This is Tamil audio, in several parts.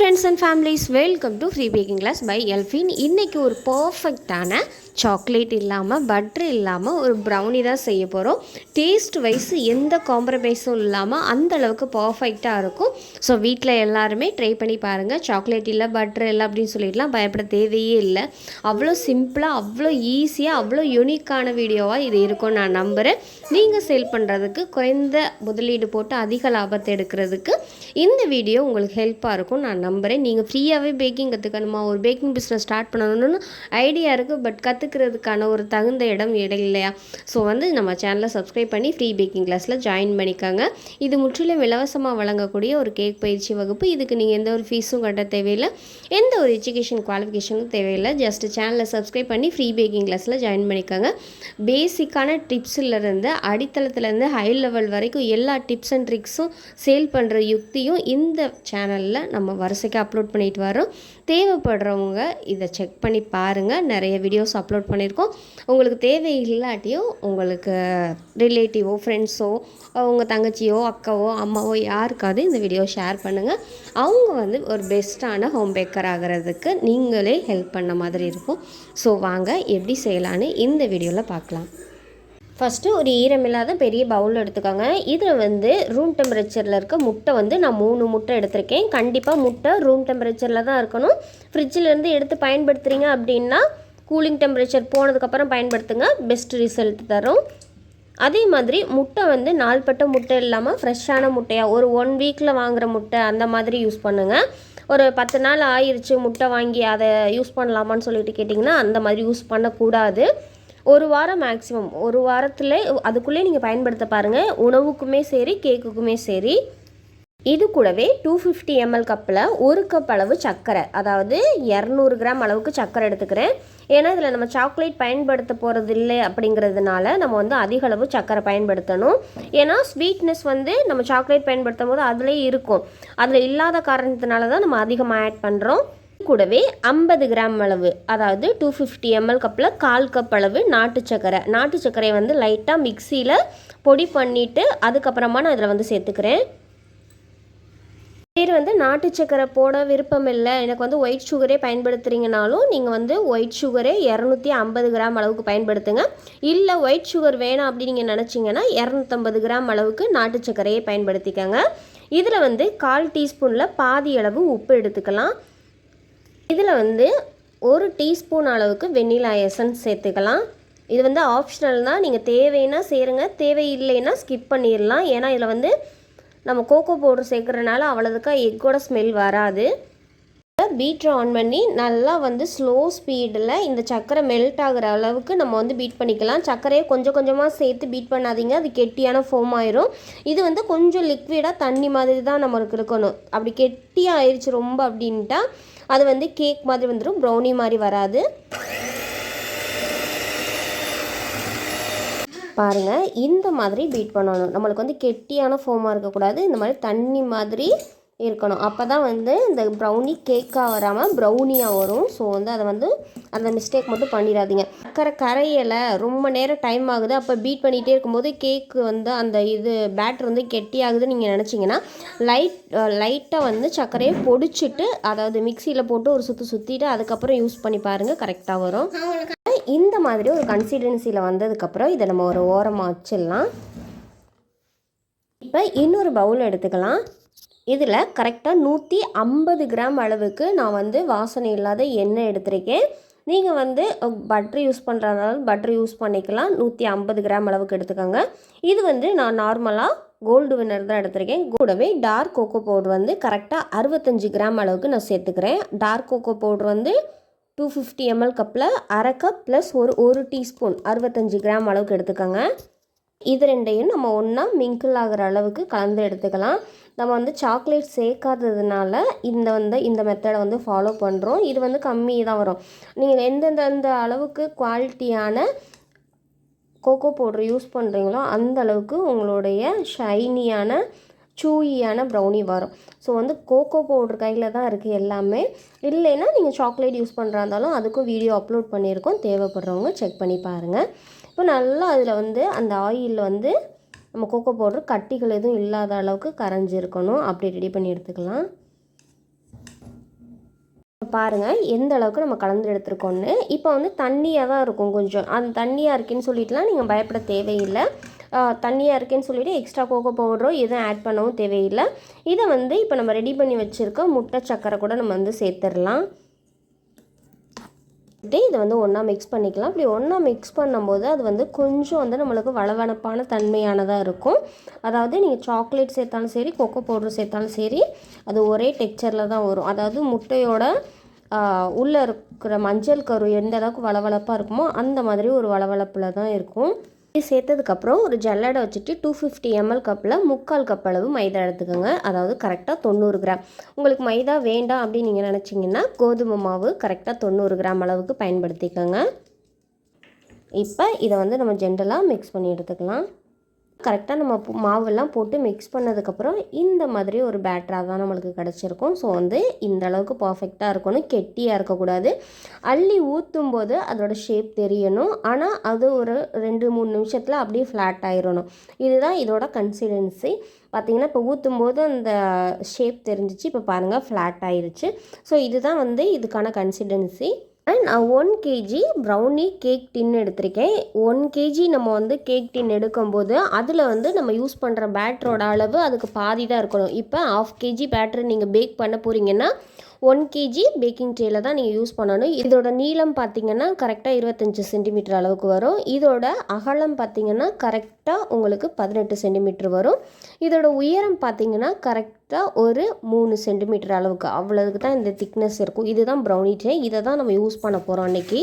Friends and families welcome to free baking class by Elfin இன்றைக்கி ஒரு பர்ஃபெக்டான சாக்லேட் இல்லாமல் பட்ரு இல்லாமல் ஒரு ப்ரௌனி தான் செய்ய போகிறோம் டேஸ்ட் வைஸ் எந்த காம்ப்ரமைஸும் இல்லாமல் அந்த அளவுக்கு பர்ஃபெக்டாக இருக்கும். ஸோ வீட்டில் எல்லாருமே ட்ரை பண்ணி பாருங்கள் சாக்லேட் இல்லை பட்ரு இல்லை அப்படின்னு சொல்லிட்டுலாம் பயப்பட தேவையே இல்லை. அவ்வளோ சிம்பிளாக அவ்வளோ ஈஸியாக அவ்வளோ யூனிக்கான வீடியோவாக இது இருக்கும் நான் நம்புகிறேன் நீங்கள் சேல் பண்ணுறதுக்கு குறைந்த முதலீடு போட்டு அதிக லாபத்தை எடுக்கிறதுக்கு இந்த வீடியோ உங்களுக்கு ஹெல்ப்பாக இருக்கும் நான் நம்புகிறேன் நீங்கள் ஃப்ரீயாகவே பேக்கிங் கற்றுக்கணுமா ஒரு பேக்கிங் பிஸ்னஸ் ஸ்டார்ட் பண்ணணும்னு ஐடியா இருக்குது பட் கற்று கற்றுக்கிறதுக்கான ஒரு தகுந்த இடம் இடம் இல்லையா? ஸோ வந்து நம்ம சேனலை சப்ஸ்கிரைப் பண்ணி ஃப்ரீ பேக்கிங் கிளாஸில் ஜாயின் பண்ணிக்கோங்க. இது முற்றிலும் இலவசமாக வழங்கக்கூடிய ஒரு கேக் பயிற்சி வகுப்பு. இதுக்கு நீங்கள் எந்த ஒரு ஃபீஸும் கட்ட தேவையில்லை. எந்த ஒரு எஜுகேஷன் குவாலிஃபிகேஷனும் தேவையில்லை. ஜஸ்ட் சேனலை சப்ஸ்கிரைப் பண்ணி ஃப்ரீ பேக்கிங் கிளாஸில் ஜாயின் பண்ணிக்கோங்க. பேசிக்கான டிப்ஸிலிருந்து அடித்தளத்துலேருந்து ஹை லெவல் வரைக்கும் எல்லா டிப்ஸ் அண்ட் ட்ரிக்ஸும் சேல் பண்ணுற யுக்தியும் இந்த சேனலில் நம்ம வரிசைக்கு அப்லோட் பண்ணிட்டு வரோம் தேவைப்படுறவங்க இதை செக் பண்ணி பாருங்கள் நிறைய வீடியோஸ் அப்லோட் அப்லோட் பண்ணியிருக்கோம் உங்களுக்கு தேவை இல்லாட்டியும் உங்களுக்கு ரிலேட்டிவோ ஃப்ரெண்ட்ஸோ உங்கள் தங்கச்சியோ அக்காவோ அம்மாவோ யாருக்காவது இந்த வீடியோ ஷேர் பண்ணுங்கள் அவங்க வந்து ஒரு பெஸ்ட்டான ஹோம் பேக்கர் ஆகிறதுக்கு நீங்களே ஹெல்ப் பண்ண மாதிரி இருக்கும். ஸோ வாங்க எப்படி செய்யலான்னு இந்த வீடியோவில் பார்க்கலாம். ஃபஸ்ட்டு ஒரு ஈரமில்லாத பெரிய பவுல் எடுத்துக்கோங்க. இதில் வந்து ரூம் டெம்பரேச்சரில் இருக்க முட்டை வந்து நான் மூணு முட்டை எடுத்திருக்கேன். கண்டிப்பாக முட்டை ரூம் டெம்பரேச்சரில் தான் இருக்கணும். ஃப்ரிட்ஜிலேருந்து எடுத்து பயன்படுத்துகிறீங்க அப்படின்னா கூலிங் டெம்பரேச்சர் போனதுக்கப்புறம் பயன்படுத்துங்க. பெஸ்ட் ரிசல்ட் தரும். அதே மாதிரி முட்டை வந்து நாள்பட்ட முட்டை இல்லாமல் ஃப்ரெஷ்ஷான முட்டையாக ஒரு ஒன் வீக்கில் வாங்குகிற முட்டை அந்த மாதிரி யூஸ் பண்ணுங்கள் ஒரு பத்து நாள் ஆயிடுச்சு முட்டை வாங்கி அதை யூஸ் பண்ணலாமான்னு சொல்லிட்டு கேட்டிங்கன்னா அந்த மாதிரி யூஸ் பண்ணக்கூடாது. ஒரு வாரம் மேக்ஸிமம். ஒரு வாரத்தில் அதுக்குள்ளே நீங்கள் பயன்படுத்த பாருங்கள் உணவுக்குமே சரி கேக்குக்குமே சரி. இது கூடவே டூ ஃபிஃப்டி எம்எல் கப்பில் ஒரு கப் அளவு சர்க்கரை அதாவது இரநூறு கிராம் அளவுக்கு சர்க்கரை எடுத்துக்கிறேன். ஏன்னா இதில் நம்ம சாக்லேட் பயன்படுத்த போகிறது இல்லை அப்படிங்கிறதுனால நம்ம வந்து அதிக அளவு சர்க்கரை பயன்படுத்தணும். ஏன்னா ஸ்வீட்னஸ் வந்து நம்ம சாக்லேட் பயன்படுத்தும் போது அதுலேயே இருக்கும். அதில் இல்லாத காரணத்தினால தான் நம்ம அதிகமாக ஆட் பண்ணுறோம் கூடவே ஐம்பது கிராம் அளவு அதாவது டூ ஃபிஃப்டி எம்எல் கப்பில் கால் கப் அளவு நாட்டு சர்க்கரை. நாட்டு சர்க்கரையை வந்து லைட்டாக மிக்சியில் பொடி பண்ணிவிட்டு அதுக்கப்புறமா நான் இதில் வந்து சேர்த்துக்கிறேன். பேர் வந்து நாட்டு சக்கரை போட விருப்பம் இல்லை. எனக்கு வந்து ஒயிட் சுகரே பயன்படுத்துகிறீங்கனாலும் நீங்கள் வந்து ஒயிட் சுகரே இரநூத்தி ஐம்பது கிராம் அளவுக்கு பயன்படுத்துங்க. இல்லை ஒயிட் சுகர் வேணாம் அப்படின்னு நீங்கள் நினச்சிங்கன்னா இரநூத்தம்பது கிராம் அளவுக்கு நாட்டு சக்கரையை பயன்படுத்திக்கோங்க. இதில் வந்து கால் டீஸ்பூனில் பாதி அளவு உப்பு எடுத்துக்கலாம். இதில் வந்து ஒரு டீஸ்பூன் அளவுக்கு வெண்ணிலா எசன்ஸ் சேர்த்துக்கலாம். இது வந்து ஆப்ஷனல் தான் நீங்கள் தேவைன்னா சேருங்க. தேவையில்லைன்னா ஸ்கிப் பண்ணிடலாம் ஏன்னா இதில் வந்து நம்ம கோகோ பவுடர் சேர்க்குறனால அவ்வளோதுக்கா எக்கோட ஸ்மெல் வராது. பீட்ரு ஆன் பண்ணி நல்லா வந்து ஸ்லோ ஸ்பீடில் இந்த சர்க்கரை மெல்ட் ஆகிற அளவுக்கு நம்ம வந்து பீட் பண்ணிக்கலாம். சர்க்கரையை கொஞ்சம் கொஞ்சமாக சேர்த்து பீட் பண்ணாதீங்க. அது கெட்டியான ஃபோம் ஆயிரும். இது வந்து கொஞ்சம் லிக்விடாக தண்ணி மாதிரி தான் நம்மளுக்கு இருக்கணும். அப்படி கெட்டியாக ஆயிடுச்சு ரொம்ப அப்படின்ட்டா அது வந்து கேக் மாதிரி வந்துடும் ப்ரௌனி மாதிரி வராது. பாருங்கள் இந்த மாதிரி பீட் பண்ணணும். நம்மளுக்கு வந்து கெட்டியான ஃபோமாக இருக்கக்கூடாது. இந்த மாதிரி தண்ணி மாதிரி இருக்கணும். அப்போ தான் வந்து இந்த ப்ரௌனி கேக்காக வராமல் ப்ரௌனியாக வரும். ஸோ வந்து அதை வந்து அந்த மிஸ்டேக் மட்டும் பண்ணிடாதீங்க. சக்கரை கரையலை ரொம்ப நேரம் டைம் ஆகுது. அப்போ பீட் பண்ணிகிட்டே இருக்கும்போது கேக்கு வந்து அந்த இது பேட்டர் வந்து கெட்டியாகுதுன்னு நீங்கள் நினச்சிங்கன்னா லைட் லைட்டாக வந்து சர்க்கரையை பொடிச்சிட்டு அதாவது மிக்சியில் போட்டு ஒரு சுற்று சுற்றிட்டு அதுக்கப்புறம் யூஸ் பண்ணி பாருங்கள் கரெக்டாக வரும். இந்த மாதிரி ஒரு கன்சிஸ்டன்சியில் வந்ததுக்கப்புறம் இதை நம்ம ஒரு ஓரமாக வச்சிடலாம். இப்போ இன்னொரு பவுல் எடுத்துக்கலாம். இதில் கரெக்டாக நூற்றி ஐம்பது கிராம் அளவுக்கு நான் வந்து வாசனை இல்லாத எண்ணெய் எடுத்திருக்கேன். நீங்கள் வந்து பட்ரு யூஸ் பண்ணுறதுனால பட்ரு யூஸ் பண்ணிக்கலாம். நூற்றி ஐம்பது கிராம் அளவுக்கு எடுத்துக்கோங்க. இது வந்து நான் நார்மலாக கோல்டு வின்னர் தான் எடுத்திருக்கேன். கூடவே டார்க் கோகோ பவுடர் வந்து கரெக்டாக அறுபத்தஞ்சு கிராம் அளவுக்கு நான் சேர்த்துக்கிறேன். டார்க் கோகோ பவுடர் வந்து டூ ஃபிஃப்டி எம்எல் கப்பில் அரை கப் ப்ளஸ் ஒரு ஒரு டீஸ்பூன் அறுபத்தஞ்சு கிராம் அளவுக்கு எடுத்துக்கோங்க. இது ரெண்டையும் நம்ம ஒன்றா மிங்கிள் ஆகிற அளவுக்கு கலந்து எடுத்துக்கலாம். நம்ம வந்து சாக்லேட் சேர்க்காததுனால இந்த வந்து இந்த மெத்தடை வந்து ஃபாலோ பண்ணுறோம் இது வந்து கம்மி தான் வரும். நீங்கள் எந்தெந்த அளவுக்கு குவாலிட்டியான கோகோ பவுடர் யூஸ் பண்ணுறீங்களோ அந்த அளவுக்கு உங்களுடைய ஷைனியான சூயியான ப்ரௌனி வரும். ஸோ வந்து கோகோ பவுடர் கையில் தான் இருக்குது எல்லாமே. இல்லைன்னா நீங்கள் சாக்லேட் யூஸ் பண்ணுறா இருந்தாலும் அதுக்கும் வீடியோ அப்லோட் பண்ணியிருக்கோம். தேவைப்படுறவங்க செக் பண்ணி பாருங்கள் இப்போ நல்லா அதில் வந்து அந்த ஆயிலில் வந்து நம்ம கோகோ பவுடர் கட்டிகள் எதுவும் இல்லாத அளவுக்கு கரைஞ்சிருக்கணும். அப்படி ரெடி பண்ணி எடுத்துக்கலாம். பாருங்கள் எந்த அளவுக்கு நம்ம கலந்து எடுத்துருக்கோன்னு இப்போ வந்து தண்ணியாக தான் இருக்கும் கொஞ்சம். அந்த தண்ணியாக இருக்குன்னு சொல்லிட்டுலாம் நீங்கள் பயப்பட தேவையில்லை. தண்ணியாக இருக்கேன்னு சொல்லிவிட்டு எக்ஸ்ட்ரா கோகோ பவுடரோ எதுவும் ஆட் பண்ணவும் தேவையில்லை. இதை வந்து இப்போ நம்ம ரெடி பண்ணி வச்சுருக்க முட்டை சக்கரை கூட நம்ம வந்து சேர்த்துடலாம். இதை வந்து ஒன்றா மிக்ஸ் பண்ணிக்கலாம். இப்படி ஒன்றா மிக்ஸ் பண்ணும்போது அது வந்து கொஞ்சம் வந்து நம்மளுக்கு வளவளப்பான தன்மையானதாக இருக்கும். அதாவது நீங்கள் சாக்லேட் சேர்த்தாலும் சரி கொக்கோ பவுடர் சேர்த்தாலும் சரி அது ஒரே டெக்ஸ்சரில் தான் வரும். அதாவது முட்டையோட உள்ளே இருக்கிற மஞ்சள் கரு எந்த அளவுக்கு வளவளப்பாக இருக்குமோ அந்த மாதிரி ஒரு வளவளப்பில் தான் இருக்கும். இது சேர்த்ததுக்கப்புறம் ஒரு ஜல்லடை வச்சுட்டு டூ ஃபிஃப்டி எம்எல் கப்பில் முக்கால் கப் அளவு மைதா எடுத்துக்கோங்க. அதாவது கரெக்டாக தொண்ணூறு கிராம். உங்களுக்கு மைதா வேண்டாம் அப்படின்னு நீங்கள் நினச்சிங்கன்னா கோதுமை மாவு கரெக்டாக தொண்ணூறு கிராம் அளவுக்கு பயன்படுத்திக்கோங்க. இப்போ இதை வந்து நம்ம ஜென்ரலாக மிக்ஸ் பண்ணி எடுத்துக்கலாம். கரெக்டாக நம்ம மாவெல்லாம் போட்டு மிக்ஸ் பண்ணதுக்கப்புறம் இந்த மாதிரி ஒரு பேட்டராக தான் நம்மளுக்கு கிடச்சிருக்கும். ஸோ வந்து இந்த அளவுக்கு பர்ஃபெக்டாக இருக்கணும். கெட்டியாக இருக்கக்கூடாது. அள்ளி ஊற்றும் போது அதோட ஷேப் தெரியணும். ஆனால் அது ஒரு ரெண்டு மூணு நிமிஷத்தில் அப்படியே ஃப்ளாட் ஆயிடணும் இதுதான் இதோட கன்சிடென்சி பார்த்திங்கன்னா இப்போ ஊற்றும் போது அந்த ஷேப் தெரிஞ்சிச்சு. இப்போ பாருங்கள் ஃப்ளாட் ஆயிருச்சு. ஸோ இதுதான் வந்து இதுக்கான கன்சிடென்சி நான் one KG brownie cake tin எடுத்திருக்கேன். ஒன் கேஜி நம்ம வந்து கேக் டின் எடுக்கும்போது அதில் வந்து நம்ம யூஸ் பண்ணுற பேட்டரோட அளவு அதுக்கு பாதி தான் இருக்கணும். இப்போ ஆஃப் கேஜி பேட்டர் நீங்கள் பேக் பண்ண போகிறீங்கன்னா ஒன் கேஜி பேக்கிங் ட்ரேல தான் நீங்கள் யூஸ் பண்ணணும். இதோட நீளம் பார்த்தீங்கன்னா கரெக்டாக இருபத்தஞ்சி சென்டிமீட்டர் அளவுக்கு வரும். இதோட அகலம் பார்த்தீங்கன்னா கரெக்டாக உங்களுக்கு பதினெட்டு சென்டிமீட்டர் வரும். இதோட உயரம் பார்த்தீங்கன்னா கரெக்டாக ஒரு மூணு சென்டிமீட்டர் அளவுக்கு. அவ்வளவுக்கு தான் இந்த திக்னஸ் இருக்கும். இதுதான் ப்ரௌனி ட்ரே இதை தான் நம்ம யூஸ் பண்ண போகிறோம் அன்னைக்கு.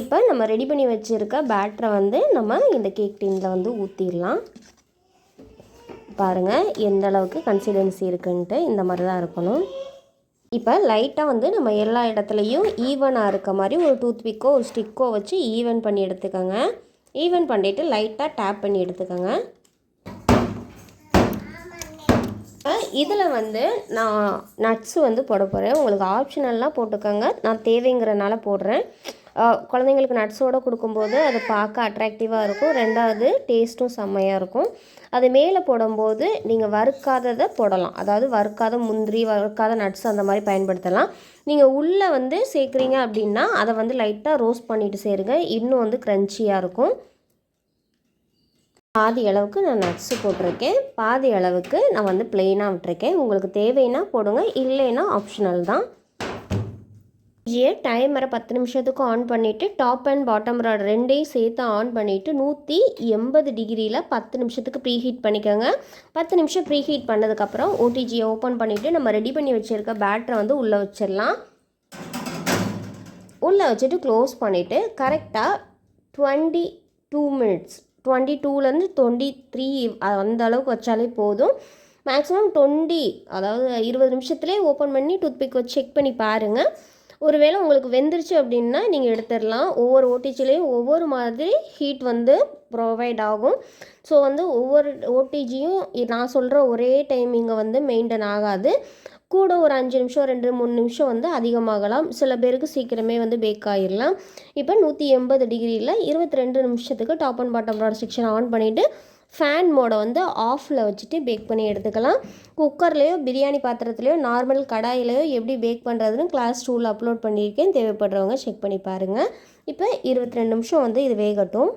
இப்போ நம்ம ரெடி பண்ணி வச்சுருக்க பேட்டரை வந்து நம்ம இந்த கேக் டீனில் வந்து ஊற்றிடலாம் பாருங்கள் எந்த அளவுக்கு கன்சிடென்சி இருக்குன்ட்டு இந்த மாதிரி தான் இருக்கணும். இப்போ லைட்டாக வந்து நம்ம எல்லா இடத்துலையும் ஈவனாக இருக்க மாதிரி ஒரு டூத்பிக்கோ ஒரு ஸ்டிக்கோ வச்சு ஈவன் பண்ணி எடுத்துக்கோங்க. ஈவன் பண்ணிவிட்டு லைட்டாக டேப் பண்ணி எடுத்துக்கோங்க. இதில் வந்து நான் நட்ஸு வந்து போட போகிறேன் உங்களுக்கு ஆப்ஷனல்லாம் போட்டுக்கோங்க. நான் தேவைங்கிறனால போடுறேன். குழந்தைங்களுக்கு நட்ஸோடு கொடுக்கும்போது அது பார்க்க அட்ராக்டிவாக இருக்கும். ரெண்டாவது டேஸ்ட்டும் செம்மையாக இருக்கும். அது மேலே போடும்போது நீங்கள் வறுக்காததை போடலாம். அதாவது வறுக்காத முந்திரி வறுக்காத நட்ஸ் அந்த மாதிரி பயன்படுத்தலாம். நீங்கள் உள்ளே வந்து சேர்க்குறீங்க அப்படின்னா அதை வந்து லைட்டாக ரோஸ்ட் பண்ணிவிட்டு சேருங்க. இன்னும் வந்து க்ரன்ச்சியாக இருக்கும். பாதி அளவுக்கு நான் நட்ஸு போட்டிருக்கேன். பாதி அளவுக்கு நான் வந்து பிளெயினாக விட்டுருக்கேன். உங்களுக்கு தேவைன்னா போடுங்க. இல்லைன்னா ஆப்ஷனல் தான். ஜியை டைமரை பத்து நிமிஷத்துக்கு ஆன் பண்ணிவிட்டு டாப் அண்ட் பாட்டம் ராட் ரெண்டையும் சேர்த்து ஆன் பண்ணிவிட்டு நூற்றி எண்பது டிகிரியில் பத்து நிமிஷத்துக்கு ப்ரீ ஹீட் பண்ணிக்கோங்க. பத்து நிமிஷம் ப்ரீ ஹீட் பண்ணதுக்கப்புறம் ஓடிஜியை ஓப்பன் பண்ணிவிட்டு நம்ம ரெடி பண்ணி வச்சுருக்க பேட்டரை வந்து உள்ளே வச்சிடலாம். உள்ளே வச்சுட்டு க்ளோஸ் பண்ணிவிட்டு கரெக்டாக டுவெண்ட்டி டூ மினிட்ஸ் டுவெண்ட்டி டூலேருந்து டுவெண்ட்டி த்ரீ அந்த அளவுக்கு வச்சாலே போதும். மேக்ஸிமம் டுவெண்ட்டி அதாவது இருபது நிமிஷத்துலேயே ஓப்பன் பண்ணி டூத்பிக் வச்சு செக் பண்ணி பாருங்கள் ஒருவேளை உங்களுக்கு வெந்துருச்சு அப்படின்னா நீங்கள் எடுத்துடலாம். ஒவ்வொரு ஓடிஜிலையும் ஒவ்வொரு மாதிரி ஹீட் வந்து ப்ரொவைட் ஆகும். ஸோ வந்து ஒவ்வொரு ஓடிஜியும் நான் சொல்கிற ஒரே டைமிங்கை வந்து மெயின்டைன் ஆகாது. கூட ஒரு அஞ்சு நிமிஷம் ரெண்டு மூணு நிமிஷம் வந்து அதிகமாகலாம். சில பேருக்கு சீக்கிரமே வந்து பேக் ஆகிடலாம் இப்போ நூற்றி எண்பது டிகிரியில் இருபத்தி ரெண்டு நிமிஷத்துக்கு top and bottom product section on பண்ணிவிட்டு ஃபேன் மோடை வந்து ஆஃபில் வச்சுட்டு பேக் பண்ணி எடுத்துக்கலாம். குக்கர்லேயோ பிரியாணி பாத்திரத்துலையோ நார்மல் கடாயிலையோ எப்படி பேக் பண்ணுறதுன்னு கிளாஸ் டூவில் அப்லோட் பண்ணியிருக்கேன். தேவைப்படுறவங்க செக் பண்ணி பாருங்கள் இப்போ இருபத்தி ரெண்டு நிமிஷம் வந்து இது வேகட்டும்.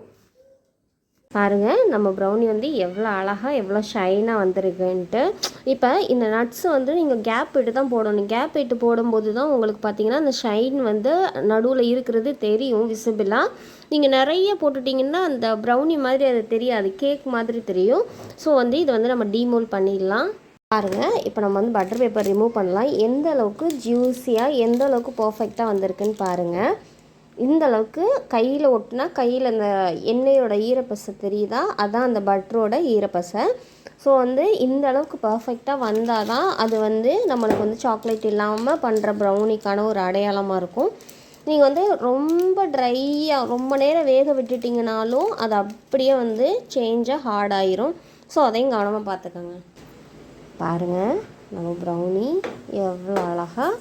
பாருங்கள் நம்ம ப்ரௌனி வந்து எவ்வளோ அழகாக எவ்வளோ ஷைனாக வந்திருக்குன்ட்டு. இப்போ இந்த நட்ஸு வந்து நீங்கள் கேப் விட்டு தான் போடணும். கேப் விட்டு போடும்போது தான் உங்களுக்கு பார்த்தீங்கன்னா அந்த ஷைன் வந்து நடுவில் இருக்கிறது தெரியும் விசிபிளாக நீங்கள் நிறைய போட்டுட்டிங்கன்னா அந்த ப்ரௌனி மாதிரி அது தெரியாது. கேக் மாதிரி தெரியும். ஸோ வந்து இதை வந்து நம்ம டீமோல் பண்ணிடலாம். பாருங்கள் இப்போ நம்ம வந்து பட்டர் பேப்பர் ரிமூவ் பண்ணலாம். எந்த அளவுக்கு ஜூஸியாக எந்த அளவுக்கு பர்ஃபெக்டாக வந்திருக்குன்னு பாருங்கள் இந்த அளவுக்கு கையில் ஒட்டினா கையில் அந்த எண்ணெயோட ஈரப்பசை தெரியுதா? அதான் அந்த பட்டரோட ஈரப்பசை. ஸோ வந்து இந்த அளவுக்கு பர்ஃபெக்டாக வந்தால் தான் அது வந்து நம்மளுக்கு வந்து சாக்லேட் இல்லாமல் பண்ணுற ப்ரௌனிக்கான ஒரு அடையாளமாக இருக்கும். நீங்கள் வந்து ரொம்ப ட்ரையாக ரொம்ப நேரம் வேக விட்டுட்டிங்கனாலும் அது அப்படியே வந்து சேஞ்சாக ஹார்ட் ஆயிரும். ஸோ அதையும் கவனமாக பார்த்துக்கோங்க பாருங்கள் நம்ம ப்ரௌனி எவ்வளோ அழகாக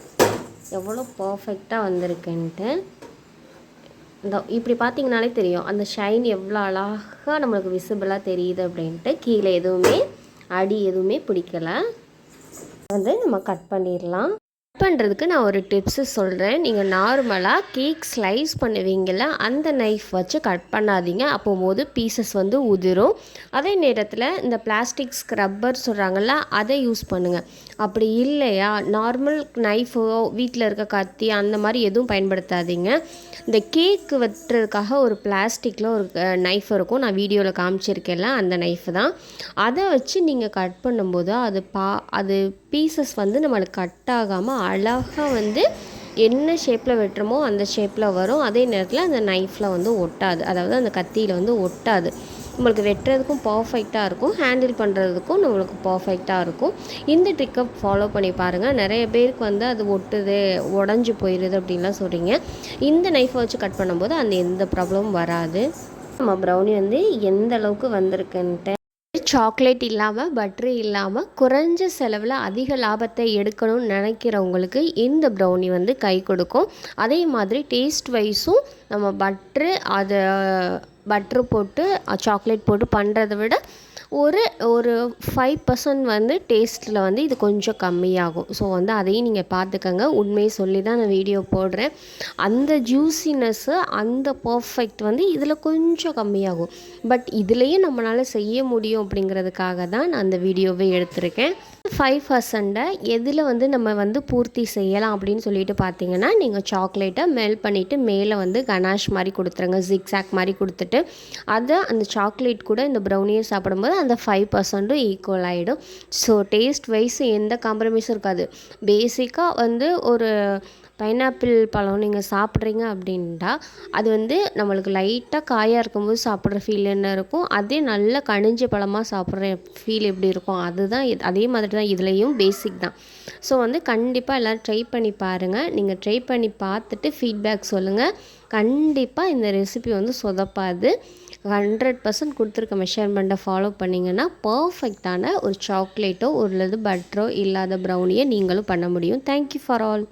எவ்வளோ பர்ஃபெக்டாக வந்திருக்குன்ட்டு. இந்த இப்படி பார்த்தீங்கனாலே தெரியும். அந்த ஷைன் எவ்வளோ அழகாக நம்மளுக்கு விசிபிளாக தெரியுது அப்படின்ட்டு கீழே எதுவுமே அடி எதுவுமே பிடிக்கல. வந்து நம்ம கட் பண்ணிடலாம். பண்ணுறதுக்கு நான் ஒரு டிப்ஸு சொல்கிறேன் நீங்கள் நார்மலாக கேக் ஸ்லைஸ் பண்ணுவீங்கள்ல அந்த நைஃப் வச்சு கட் பண்ணாதீங்க. அப்போ போது பீசஸ் வந்து உதிரும். அதே நேரத்தில் இந்த பிளாஸ்டிக் ஸ்க்ரப்பர் சொல்கிறாங்கல்ல அதை யூஸ் பண்ணுங்கள் அப்படி இல்லையா? நார்மல் நைஃபோ வீட்டில் இருக்க கத்தி அந்த மாதிரி எதுவும் பயன்படுத்தாதீங்க. இந்த கேக்கு வெட்டுறதுக்காக ஒரு பிளாஸ்டிக்கில் ஒரு நைஃப் இருக்கும். நான் வீடியோவில் காமிச்சிருக்கேன்ல அந்த நைஃப் தான். அதை வச்சு நீங்கள் கட் பண்ணும்போது அது பா அது பீசஸ் வந்து நம்மளுக்கு கட் ஆகாமல் அழகாக வந்து என்ன ஷேப்பில் வெட்டுறோமோ அந்த ஷேப்பில் வரும். அதே நேரத்தில் அந்த நைஃப்பில் வந்து ஒட்டாது. அதாவது அந்த கத்தியில் வந்து ஒட்டாது. நம்மளுக்கு வெட்டுறதுக்கும் பர்ஃபெக்டாக இருக்கும். ஹேண்டில் பண்ணுறதுக்கும் நம்மளுக்கு பர்ஃபெக்டாக இருக்கும். இந்த ட்ரிக்கை ஃபாலோ பண்ணி பாருங்கள் நிறைய பேருக்கு வந்து அது ஒட்டுது உடஞ்சி போயிடுது அப்படின்லாம் சொல்கிறீங்க இந்த நைஃபை வச்சு கட் பண்ணும்போது அந்த எந்த ப்ராப்ளமும் வராது. நம்ம ப்ரௌனி வந்து எந்த அளவுக்கு வந்திருக்குன்ட்டு சாக்லேட் இல்லாமல் பட்ரு இல்லாமல் குறைஞ்ச செலவில் அதிக லாபத்தை எடுக்கணும்னு நினைக்கிறவங்களுக்கு இந்த ப்ரௌனி வந்து கை கொடுக்கும். அதே மாதிரி டேஸ்ட் வைஸும் நம்ம பட்ரு அதை பட்ரு போட்டு சாக்லேட் போட்டு பண்ணுறத விட ஒரு ஒரு ஃபைவ் பர்சன்ட் வந்து டேஸ்ட்டில் வந்து இது கொஞ்சம் கம்மியாகும். ஸோ வந்து அதையும் நீங்கள் பார்த்துக்கங்க. உண்மையை சொல்லி தான் நான் வீடியோ போடுறேன். அந்த ஜூஸினஸ்ஸு அந்த பர்ஃபெக்ட் வந்து இதில் கொஞ்சம் கம்மியாகும். பட் இதுலேயும் நம்மளால் செய்ய முடியும் அப்படிங்கிறதுக்காக தான் நான் அந்த வீடியோவை எடுத்திருக்கேன். ஃபைவ் பர்சண்ட்டை எதில் வந்து நம்ம வந்து பூர்த்தி செய்யலாம் அப்படின்னு சொல்லிட்டு பார்த்தீங்கன்னா நீங்கள் சாக்லேட்டை மெல்ட் பண்ணிவிட்டு மேலே வந்து கனாஷ் மாதிரி கொடுத்துருங்க ஜிக்ஸாக் மாதிரி கொடுத்துட்டு. அதை அந்த சாக்லேட் கூட இந்த ப்ரௌனியை சாப்பிடும்போது அந்த ஃபைவ் பர்சண்ட்டும் ஈக்குவல் ஆகிடும் ஸோ டேஸ்ட் வைஸ் எந்த காம்ப்ரமைஸும் இருக்காது. பேசிக்காக வந்து ஒரு பைனாப்பிள் பழம் நீங்கள் சாப்பிட்றீங்க அப்படின்ட்டா அது வந்து நம்மளுக்கு லைட்டாக காயாக இருக்கும்போது சாப்பிட்ற ஃபீல் என்ன இருக்கும்? அதே நல்ல கனிஞ்ச பழமாக சாப்பிட்ற ஃபீல் எப்படி இருக்கும்? அதுதான் அதே மாதிரி தான் இதுலேயும் பேசிக் தான். ஸோ வந்து கண்டிப்பாக எல்லோரும் ட்ரை பண்ணி பாருங்கள் நீங்கள் ட்ரை பண்ணி பார்த்துட்டு ஃபீட்பேக் சொல்லுங்கள் கண்டிப்பாக இந்த ரெசிபி வந்து சொதப்பாது. ஹண்ட்ரட் பர்சன்ட் கொடுத்துருக்க மெஷர்மெண்ட்டை ஃபாலோ பண்ணிங்கன்னா பர்ஃபெக்டான ஒரு சாக்லேட்டோ ஒரு பட்டரோ இல்லாத ப்ரௌனியை நீங்களும் பண்ண முடியும். Thank you for all